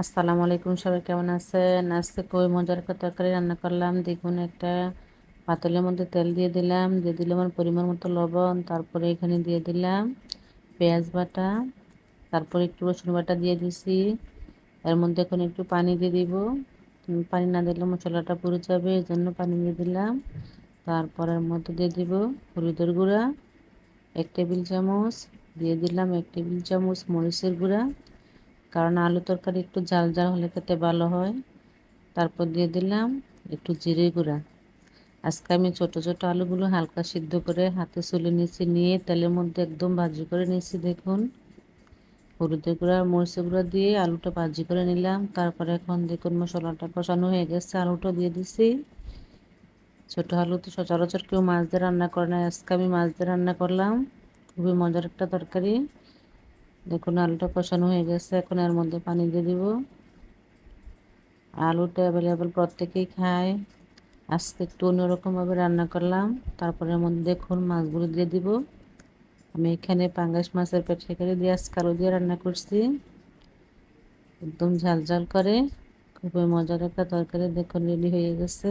আসসালামু আলাইকুম, সবাই কেমন আছেন? আজকে কই মজার তরকারি রান্না করলাম। দেখুন একটা পাতলের মধ্যে তেল দিয়ে দিলাম। দিয়ে দিলাম আমার পরিমাণ মতো লবণ, তারপরে এখানে দিয়ে দিলাম পেঁয়াজ বাটা, তারপরে একটু রসুন বাটা দিয়ে দিছি। এর মধ্যে এখন একটু পানি দিয়ে দিব। পানি না দিলে মশলাটা পুড়ে যাবে এই জন্য পানি দিয়ে দিলাম। তারপরের মধ্যে দিয়ে দিব হলুদের গুঁড়া, এক টেবিল চামচ। দিয়ে দিলাম এক টেবিল চামচ মরিচের গুঁড়া। কারণ আলু তরকারি একটু জাল জাল হলে খেতে ভালো হয়। তারপর দিয়ে দিলাম একটু জিরে গুঁড়া। আজকে আমি ছোটো ছোটো আলুগুলো হালকা সিদ্ধ করে হাতে চুলে নিয়েছি, নিয়ে তেলের মধ্যে একদম ভাজি করে নিয়েছি, দেখুন। হলুদের গুঁড়া, মরিচের গুঁড়া দিয়ে আলুটা ভাজি করে নিলাম। তারপরে এখন দেখুন মশলাটা কষানো হয়ে গেছে আলুটা দিয়ে দিছি। ছোটো আলু তো সচরাচর কেউ মাছ দিয়ে রান্না করে না, আজকে আমি মাছ দিয়ে রান্না করলাম। খুবই মজার একটা তরকারি। দেখুন, আলুটা কষানো হয়ে গেছে। এখন এর মধ্যে পানি দিয়ে দিব। আলুটা অ্যাভেলেবেল প্রত্যেকেই খায়। আজকে একটু অন্যরকমভাবে রান্না করলাম। তারপরে এর মধ্যে দেখুন, মাছগুলো দিয়ে দিব। আমি এখানে পাঙ্গাস মাছের পেট সেখানে দিয়ে আজকে আলু দিয়ে রান্না করছি। একদম ঝাল ঝাল করে। খুবই মজার একটা তরকারি দেখুন রেডি হয়ে গেছে।